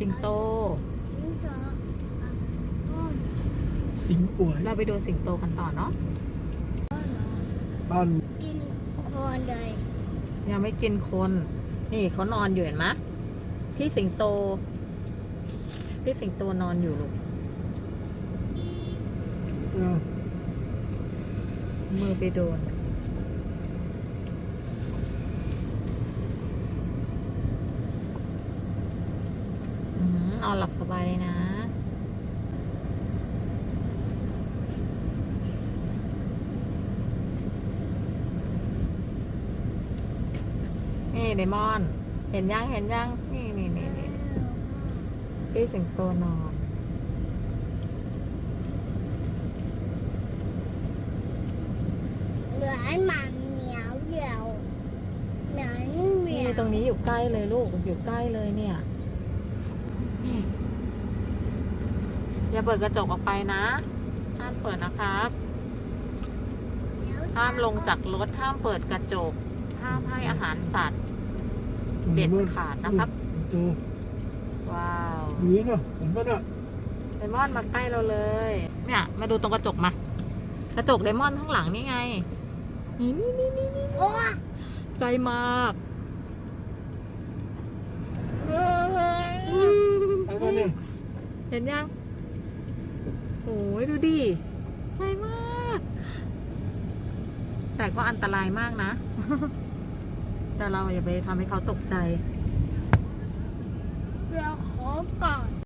สิงโต สิงโตอะอ้อมสิงป่วยเราไปดูสิงโตกันต่อเนาะตอนกินคนเลยยังไม่กินคน นี่เขานอนอยู่เห็นไหมพี่สิงโต พี่สิงโตนอนอยู่ลูกเอ่อมือไปโดน อืมนอนหลับสบายเลยนะ นี่เดมอน เห็นยังเห็นยัง นี่นี่นี่นี่พี่สิงโตนอนเหมือนหมาเหมียวเดียวเหมือนเหมีนี่ยวตรงนี้อยู่ใกล้เลยลูก อยู่ใกล้เลยเนี่ย อย่าเปิดกระจกออกไปนะ ห้ามเปิดนะครับ ห้ามลงจากรถ ห้ามเปิดกระจก ห้ามให้อาหารสัตว์ เด็ดขาดนะครับเจอว้าวหนีเนาะเห็นปะน่ะไดมอนมาใกล้เราเลย เนี่ย มาดูตรงกระจกมา กระจกไดมอนข้างหลังนี่ไง นี่นี่นี่นี่นี่โอ้ยใจมากไปมาเนี่ยเห็นยัง โอ้ยดูดิใหญ่มาก แต่ก็อันตรายมากนะ แต่เราอย่าไปทำให้เขาตกใจ เราขอก่อน